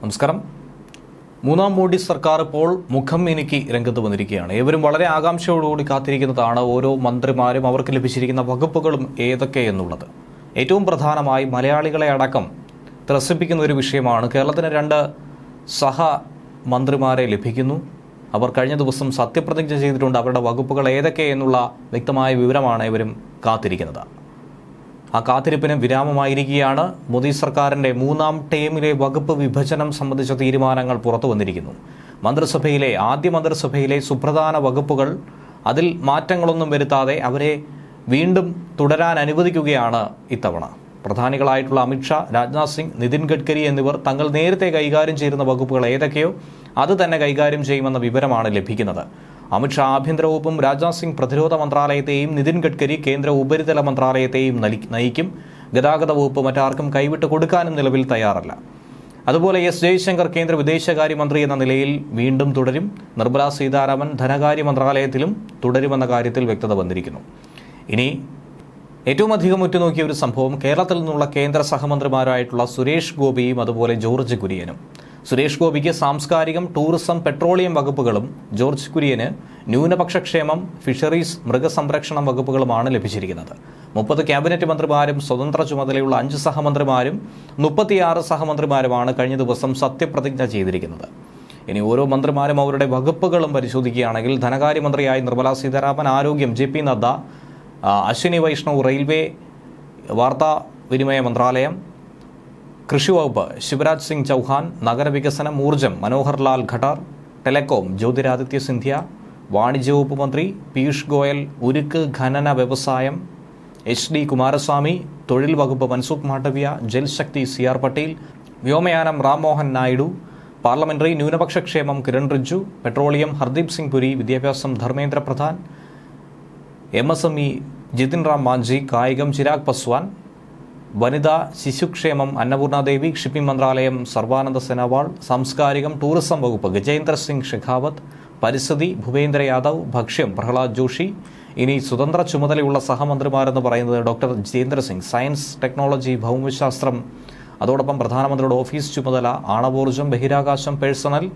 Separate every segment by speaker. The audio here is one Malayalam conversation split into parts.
Speaker 1: നമസ്കാരം. മൂന്നാം മോഡി സർക്കാർ ഇപ്പോൾ മുഖം മിനുക്കി രംഗത്ത് വന്നിരിക്കുകയാണ്. ഏവരും വളരെ ആകാംക്ഷയോടുകൂടി കാത്തിരിക്കുന്നതാണ് ഓരോ മന്ത്രിമാരും അവർക്ക് ലഭിച്ചിരിക്കുന്ന വകുപ്പുകളും ഏതൊക്കെയെന്നുള്ളത് ഏറ്റവും പ്രധാനമായി മലയാളികളെ അടക്കം ത്രസിപ്പിക്കുന്ന ഒരു വിഷയമാണ്. കേരളത്തിന് രണ്ട് സഹ മന്ത്രിമാരെ ലഭിക്കുന്നു. അവർ കഴിഞ്ഞ ദിവസം സത്യപ്രതിജ്ഞ ചെയ്തിട്ടുണ്ട്. അവരുടെ വകുപ്പുകൾ ഏതൊക്കെ എന്നുള്ള വ്യക്തമായ വിവരമാണ് ഇവരും കാത്തിരിക്കുന്നത്. ആ കാത്തിരിപ്പിന് വിരാമമായിരിക്കുകയാണ്. മോദി സർക്കാരിന്റെ മൂന്നാം ടേമിലെ വകുപ്പ് വിഭജനം സംബന്ധിച്ച തീരുമാനങ്ങൾ പുറത്തു വന്നിരിക്കുന്നു. മന്ത്രിസഭയിലെ ആദ്യ മന്ത്രിസഭയിലെ സുപ്രധാന വകുപ്പുകൾ അതിൽ മാറ്റങ്ങളൊന്നും വരുത്താതെ അവരെ വീണ്ടും തുടരാൻ അനുവദിക്കുകയാണ് ഇത്തവണ. പ്രധാനികളായിട്ടുള്ള അമിത്ഷാ രാജ്നാഥ് സിംഗ് നിതിൻ ഗഡ്കരി എന്നിവർ തങ്ങൾ നേരത്തെ കൈകാര്യം ചെയ്യുന്ന വകുപ്പുകൾ ഏതൊക്കെയോ അത് തന്നെ കൈകാര്യം ചെയ്യുമെന്ന വിവരമാണ് ലഭിക്കുന്നത്. അമിത്ഷാ ആഭ്യന്തര വകുപ്പും രാജ്നാഥ് സിംഗ് പ്രതിരോധ മന്ത്രാലയത്തെയും നിതിൻ ഗഡ്കരി കേന്ദ്ര ഉപരിതല മന്ത്രാലയത്തെയും നയിക്കും. ഗതാഗത വകുപ്പ് മറ്റാർക്കും കൈവിട്ട് കൊടുക്കാനും നിലവിൽ തയ്യാറല്ല. അതുപോലെ എസ് ജയശങ്കർ കേന്ദ്ര വിദേശകാര്യമന്ത്രി എന്ന നിലയിൽ വീണ്ടും തുടരും. നിർമ്മല സീതാരാമൻ ധനകാര്യ മന്ത്രാലയത്തിലും തുടരുമെന്ന കാര്യത്തിൽ വ്യക്തത വന്നിരിക്കുന്നു. ഇനി ഏറ്റവും അധികം ഉറ്റുനോക്കിയ ഒരു സംഭവം കേരളത്തിൽ നിന്നുള്ള കേന്ദ്ര സഹമന്ത്രിമാരായിട്ടുള്ള സുരേഷ് ഗോപിയും അതുപോലെ ജോർജ് കുര്യനും. സുരേഷ് ഗോപിക്ക് സാംസ്കാരികം ടൂറിസം പെട്രോളിയം വകുപ്പുകളും ജോർജ് കുര്യന് ന്യൂനപക്ഷക്ഷേമം ഫിഷറീസ് മൃഗസംരക്ഷണം വകുപ്പുകളുമാണ് ലഭിച്ചിരിക്കുന്നത്. മുപ്പത് ക്യാബിനറ്റ് മന്ത്രിമാരും സ്വതന്ത്ര ചുമതലയുള്ള അഞ്ച് സഹമന്ത്രിമാരും മുപ്പത്തിയാറ് സഹമന്ത്രിമാരുമാണ് കഴിഞ്ഞ ദിവസം സത്യപ്രതിജ്ഞ ചെയ്തിരിക്കുന്നത്. ഇനി ഓരോ മന്ത്രിമാരും അവരുടെ വകുപ്പുകളും പരിശോധിക്കുകയാണെങ്കിൽ ധനകാര്യമന്ത്രിയായി നിർമ്മലാ സീതാരാമൻ ആരോഗ്യം J P Nadda Ashwini Vaishnaw railway വാർത്താ വിനിമയ മന്ത്രാലയം കൃഷി വകുപ്പ് ശിവരാജ് സിംഗ് ചൗഹാൻ നഗരവികസനം ഊർജം മനോഹർ ലാൽ ഖട്ടാർ ടെലകോം ജ്യോതിരാദിത്യ സിന്ധ്യ വാണിജ്യവകുപ്പ് മന്ത്രി പീയൂഷ് ഗോയൽ ഉരുക്ക് ഖനന വ്യവസായം എച്ച് ഡി കുമാരസ്വാമി തൊഴിൽ വകുപ്പ് മൻസുഖ് മാണ്ഡവ്യ ജൽശക്തി സി ആർ പട്ടേൽ വ്യോമയാനം റാംമോഹൻ നായിഡു പാർലമെന്ററി ന്യൂനപക്ഷ ക്ഷേമം കിരൺ റിജ്ജു പെട്രോളിയം ഹർദീപ് സിംഗ് പുരി വിദ്യാഭ്യാസം Dharmendra Pradhan M S M E Jitan Ram Manjhi കായികം ചിരാഗ് പസ്വാൻ വനിതാ ശിശുക്ഷേമം അന്നപൂർണാദേവി ഷിപ്പിംഗ് മന്ത്രാലയം സർവാനന്ദ സെനവാൾ സാംസ്കാരികം ടൂറിസം വകുപ്പ് ഗജേന്ദ്ര സിംഗ് ഷെഖാവത്ത് പരിസ്ഥിതി ഭൂപേന്ദ്ര യാദവ് ഭക്ഷ്യം പ്രഹ്ലാദ് ജോഷി. ഇനി സ്വതന്ത്ര ചുമതലയുള്ള സഹമന്ത്രിമാരെന്ന് പറയുന്നത് doctor Jitendra Singh. Science technology ഭൗമശാസ്ത്രം. അതോടൊപ്പം പ്രധാനമന്ത്രിയുടെ ഓഫീസ് ചുമതല ആണവോർജം ബഹിരാകാശം പേഴ്സണൽ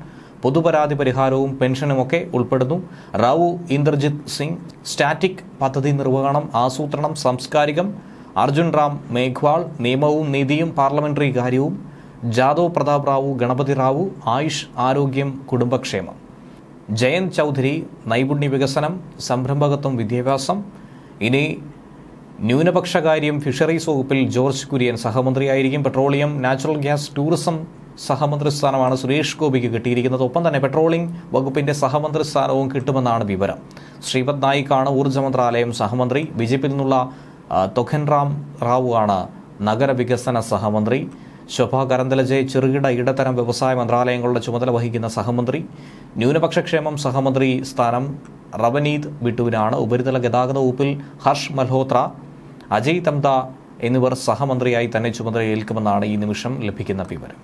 Speaker 1: പൊതുപരാതി പരിഹാരവും പെൻഷനുമൊക്കെ ഉൾപ്പെടുന്നു. റാവു ഇന്ദ്രജിത് സിംഗ് സ്റ്റാറ്റിക് പദ്ധതി നിർവഹണം ആസൂത്രണം സാംസ്കാരികം അർജുൻ റാം മേഘ്വാൾ നിയമവും നീതിയും പാർലമെന്ററി കാര്യവും ജാദവ് പ്രതാപ് റാവു ഗണപതി റാവു ആയുഷ് ആരോഗ്യം കുടുംബക്ഷേമം. ജയന്ത് ചൗധരി നൈപുണ്യ വികസനം സംരംഭകത്വം വിദ്യാഭ്യാസം. ഇനി ന്യൂനപക്ഷകാര്യം ഫിഷറീസ് വകുപ്പിൽ ജോർജ് കുര്യൻ സഹമന്ത്രിയായിരിക്കും. പെട്രോളിയം നാച്ചുറൽ ഗ്യാസ് ടൂറിസം സഹമന്ത്രി സ്ഥാനമാണ് സുരേഷ് ഗോപിക്ക് കിട്ടിയിരിക്കുന്നത്. ഒപ്പം തന്നെ പെട്രോളിംഗ് വകുപ്പിന്റെ സഹമന്ത്രി സ്ഥാനവും കിട്ടുമെന്നാണ് വിവരം. ശ്രീപദ് നായിക്കാണ് ഊർജ മന്ത്രാലയം സഹമന്ത്രി. ബി നിന്നുള്ള ആ, തൊഖൻ റാം റാവു ആണ് നഗരവികസന സഹമന്ത്രി. ശോഭ കരന്തലജെ ചെറുകിട ഇടത്തരം വ്യവസായ മന്ത്രാലയങ്ങളുടെ ചുമതല വഹിക്കുന്ന സഹമന്ത്രി. ന്യൂനപക്ഷക്ഷേമം സഹമന്ത്രി സ്ഥാനം റവനീത് ബിട്ടുവിനാണ് ഉപരിതല ഗതാഗത വകുപ്പിൽ ഹർഷ് മൽഹോത്ര അജയ് തംത എന്നിവർ സഹമന്ത്രിയായി തന്നെ ചുമതലയേൽക്കുമെന്നാണ് ഈ നിമിഷം ലഭിക്കുന്ന വിവരം.